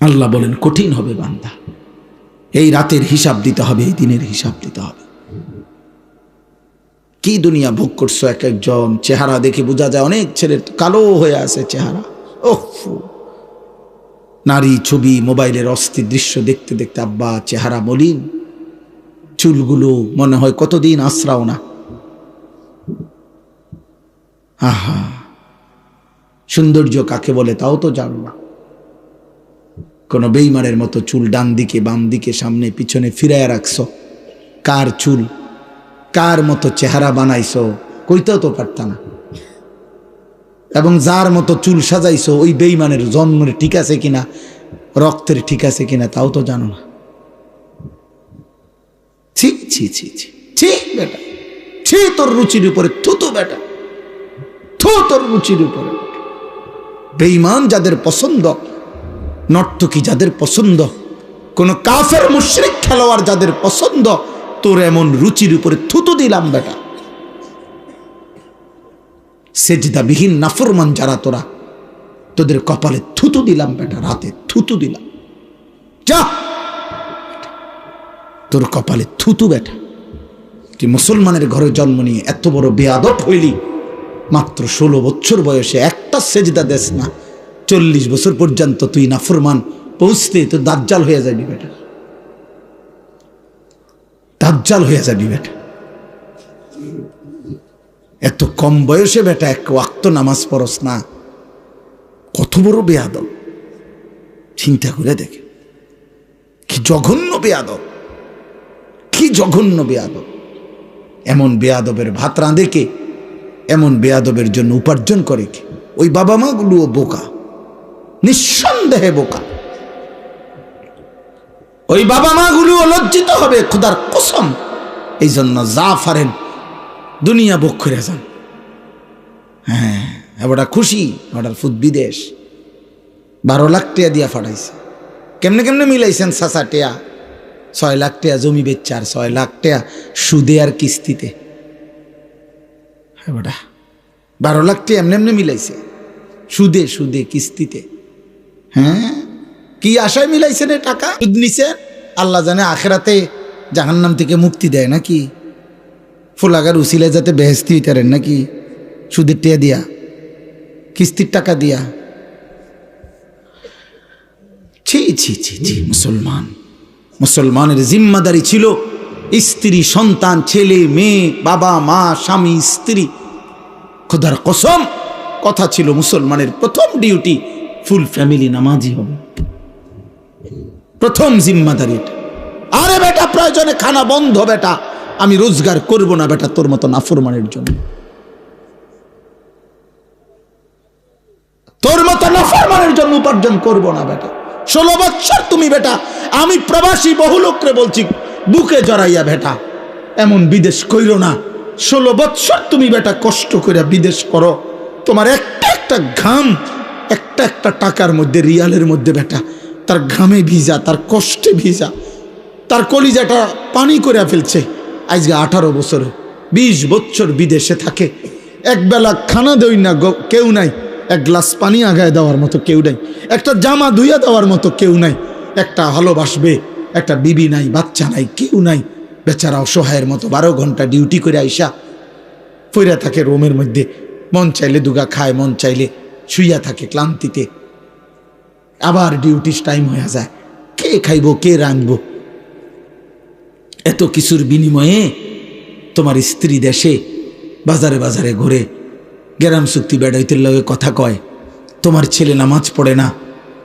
আল্লাহ বলেন, কঠিন হবে বান্দা। এই রাতের হিসাব দিতে হবে, এই দিনের হিসাব দিতে হবে। কি দুনিয়া ভোগ করছ এক একজন? চেহারা দেখে বোঝা যায় অনেক ছেলের কালো হয়ে আছে চেহারা। ওহ নারী ছবি, মোবাইলের অস্থির দৃশ্য দেখতে দেখতে, আব্বা, চেহারা মলিন। চুলগুলো মনে হয় কতদিন আশ্রাও না। আহা। সৌন্দর্য কাকে বলে তাও তো জানো না। কোনো বেইমানের মতো চুল ডান দিকে, বাম দিকে, সামনে, পিছনে ফিরাইয়া রাখছ। কার চুল? কার মতো চেহারা বানাইছো? কইতেও তো পারত না। এবং যার মতো চুল সাজাইছো, ওই বেইমানের জন্মের ঠিক আছে কিনা, রক্তের ঠিক আছে কিনা, তাও তো জানো না। ছি ছি ছি ছি ছি, বেটা। ছি, তোর রুচির উপরে থুতু বেটা। থু, তোর রুচির উপরে। বেইমান যাদের পছন্দ নর্তকী যাদের পছন্দ, কোন কাফের মুশ্রিক খেলোয়াড় যাদের পছন্দ, তোর এমন রুচির উপরে থুতু দিলাম বেটা। সেজদাবিহীন নাফরমান যারা তোরা, তোদের কপালে থুতু দিলাম বেটা, রাতে থুতু দিলাম। যা! তোর কপালে থুতু বেটা। তুই মুসলমানের ঘরে জন্ম নিয়ে এত বড় বেয়াদব হইলি, মাত্র ষোলো বছর বয়সে একটা সেজদা দেশ না। চল্লিশ বছর পর্যন্ত তুই নাফরমান, পৌঁছতে তো দাজ্জাল হয়ে যাবি বেটা। দাজ্জাল হয়ে যাবি বেটা। এত কম বয়সে বেটা এক ওয়াক্ত নামাজ পড়স না। কত বড় বেয়াদব। চিন্তা করে দেখে। কি জঘন্য বেয়াদব। কি জঘন্য বেয়াদব। এমন বেয়াদবের ভাত রাঁধে কে? এমন বেয়াদবের জন্য উপার্জন করে কে? ওই বাবা মাগুলোও বোকা। নিঃসন্দেহে বোকা। ওই বাবা মাগুলো লজ্জিত হবে, খুদার কসম। এই জন্য যা ফারেন দুনিয়া বুক করে যান। হ্যাঁ এবারটা খুশি এবার ফুট বিদেশ। বারো লাখ টিয়া দিয়া ফাটাইছে। কেমনে কেমনে মিলাইছেন সাসা টিয়া? ছয় লাখ টিয়া জমি বেচছে আর ছয় লাখ টিয়া সুদে আর কিস্তিতে। বারো লাখ টিয়া এমনি এমনি মিলাইছে। সুদে সুদে, কিস্তিতে। হ্যাঁ? কি আশায় মিলাইছেন এ টাকা? সুদ নিছেন আল্লাহ জানে আখেরাতে জাহান্নাম থেকে মুক্তি দেয় নাকি? ফোলাগার উসিলে যাতে বেহেস্তি হইতারেন নাকি? সুদের টিয়া দিয়া, কিস্তির টাকা দিয়া। ছি ছি ছি ছি, মুসলমান। মুসলমানের জিম্মাদারি ছিল স্ত্রী, সন্তান, ছেলে, মেয়ে, বাবা, মা, স্বামী, স্ত্রী। খোদার কসম, কথা ছিল মুসলমানের প্রথম ডিউটি ফুল ফ্যামিলি নামাজি হবে। প্রথম জিম্মাদারি আরে বেটা, প্রয়োজনে খানা বন্ধ বেটা। আমি রোজগার করব না বেটা তোর মতো নাফরমানের জন্য। তোর মতো নাফরমানের জন্য উপার্জন করব না বেটা। ষোলো বৎসর তুমি বেটা, আমি প্রবাসী বহু লোকরে বলছি, বুকে জড়াইয়া বেটা, এমন বিদেশ কইরো না। ষোলো বৎসর তুমি বেটা কষ্ট করে বিদেশ করো। তোমার একটা একটা ঘাম একটা একটা টাকার মধ্যে, রিয়ালের মধ্যে বেটা, তার ঘামে ভিজা, তার কষ্টে ভিজা, তার কলিজাটা পানি করে ফেলছে। আজকে আঠারো বছরে, বিশ বছর বিদেশে থাকে। একবেলা খানা দই না কেউ নাই। এক গ্লাস পানি আগায় দেওয়ার মতো কেউ নাই। একটা জামা ধুইয়া দেওয়ার মতো কেউ নাই। একটা ভালোবাসবে একটা বিবি নাই, বাচ্চা নাই, কেউ নাই। বেচারা অসহায়ের মতো বারো ঘণ্টা ডিউটি করে আইসা, ফইরা থাকে রোমের মধ্যে। মন চাইলে দুগা খায়, মন চাইলে শুইয়া থাকে ক্লান্তিতে। আবার ডিউটির টাইম হয়ে যায়। কে খাইব, কে রাঁধবো? এত কিছুর বিনিময়ে তোমার স্ত্রী দেশে, বাজারে বাজারে ঘুরে গ্যারাম চুক্তি বেড়াইতে লগে কথা কয়, তোমার ছেলে নামাজ পড়ে না,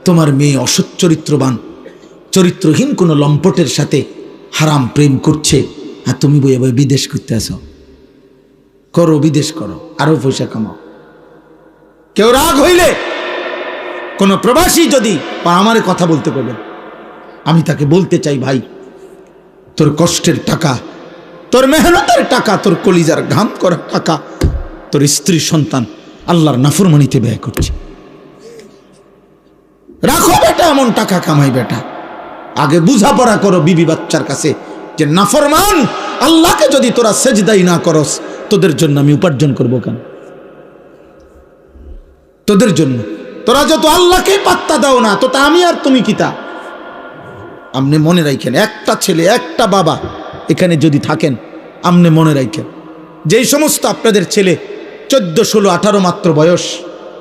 তোমার মেয়ে অসৎ চরিত্রবান, চরিত্রহীন কোনো লম্পটের সাথে হারাম প্রেম করছে, আর তুমি বই বিদেশ করতে আসো। করো, বিদেশ করো, আরও পয়সা কামাও। কেউ রাগ হইলে কোনো প্রবাসী যদি আমারে কথা বলতে পারবেন আমি তাকে বলতে চাই, ভাই, তোর কষ্টের টাকা, তোর মেহনতের টাকা, তোর কলিজার ঘাম করা টাকা, তোর স্ত্রী সন্তান আল্লাহর নাফরমানিতে ব্যয় করছে। রাখো বেটা, এমন টাকা কামাই বেটা। আগে বুঝাপড়া করো বিবি বাচ্চার কাছে যে নাফরমান, আল্লাহকে যদি তোরা সেজদাই না করস, তোদের জন্য আমি উপার্জন করব কেন? তোদের জন্য। তোরা যত আল্লাহকেই পাত্তা দাও না তো তা আমি আর তুমি কিতা আপনি মনে রাখেন একটা ছেলে, একটা বাবা এখানে যদি থাকেন আপনি মনে রাখেন যেই সমস্ত আপনাদের ছেলে, চোদ্দ, ষোলো, আঠারো মাত্র বয়স,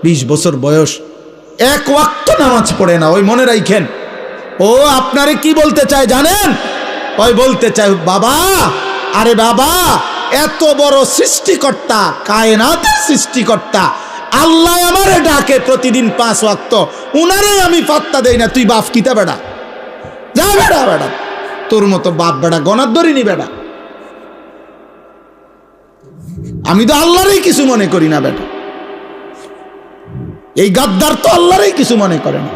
বিশ বছর বয়স, এক ওয়াক্ত নামাজ পড়ে না, ওই মনে রাখেন ও আপনারে কি বলতে চায় জানেন? ওই বলতে চায়, বাবা, আরে বাবা, এত বড় সৃষ্টিকর্তা, কায়নাতের সৃষ্টিকর্তা আল্লাহ আমারে ডাকে প্রতিদিন পাঁচ ওয়াক্ত। উনারে আমি পাত্তা দেই না, তুই বাপ কিতা বেড়া? যা বেড়া বেড়া। তোর মতো বাপ বেড়া গনার ধরিনি বেড়া। আমি তো আল্লাহরই কিছু মনে করি না বেটা। এই গাদ্দার তো আল্লাহরই কিছু মনে করে না।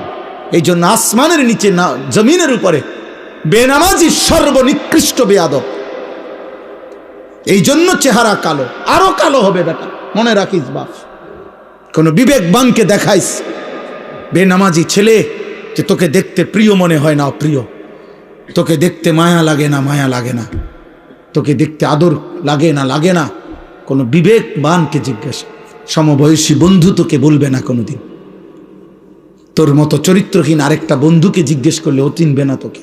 এই জন্য আসমানের নিচে না, জমিনের উপরে বেনামাজি সর্বনিকৃষ্ট বেয়াদব। এই জন্য চেহারা কালো, আরও কালো হবে বেটা। মনে রাখিস বাপ। কোনো বিবেকবানকে দেখাইস। বেনামাজি ছেলে, যে তোকে দেখতে প্রিয় মনে হয় না অপ্রিয়। তোকে দেখতে মায়া লাগে না, মায়া লাগে না। তোকে দেখতে আদর লাগে না লাগে না। কোনো বিবেকবানকে জিজ্ঞেস। সমবয়সী বন্ধু তোকে বলবে না কোনোদিন। তোর মতো চরিত্রহীন আরেকটা বন্ধুকে জিজ্ঞেস করলে ও চিনবে না তোকে।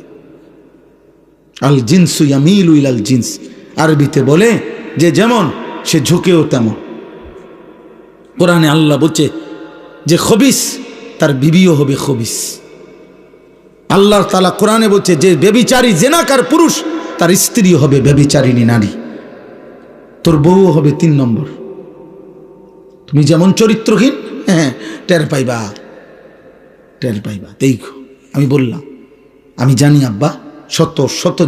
আল জিন্সু ইয়ামিল উইল আল জিন্স। আরবিতে বলে, যে যেমন, সে ঝুঁকেও তেমন। কোরআনে আল্লাহ বলছে যে খবিস, তার বিবিও হবে খবিস। আল্লাহ তালা কোরআনে বলছে যে বেবিচারী জেনাকার পুরুষ, তার স্ত্রী হবে বেবিচারিণী নারী। তোর বউ হবে তিন নম্বর। তুমি যেমন চরিত্রহীন হ্যাঁ টের পাইবা টের পাইবা। দেখো, আমি বললাম, আমি জানি আব্বা, শত শত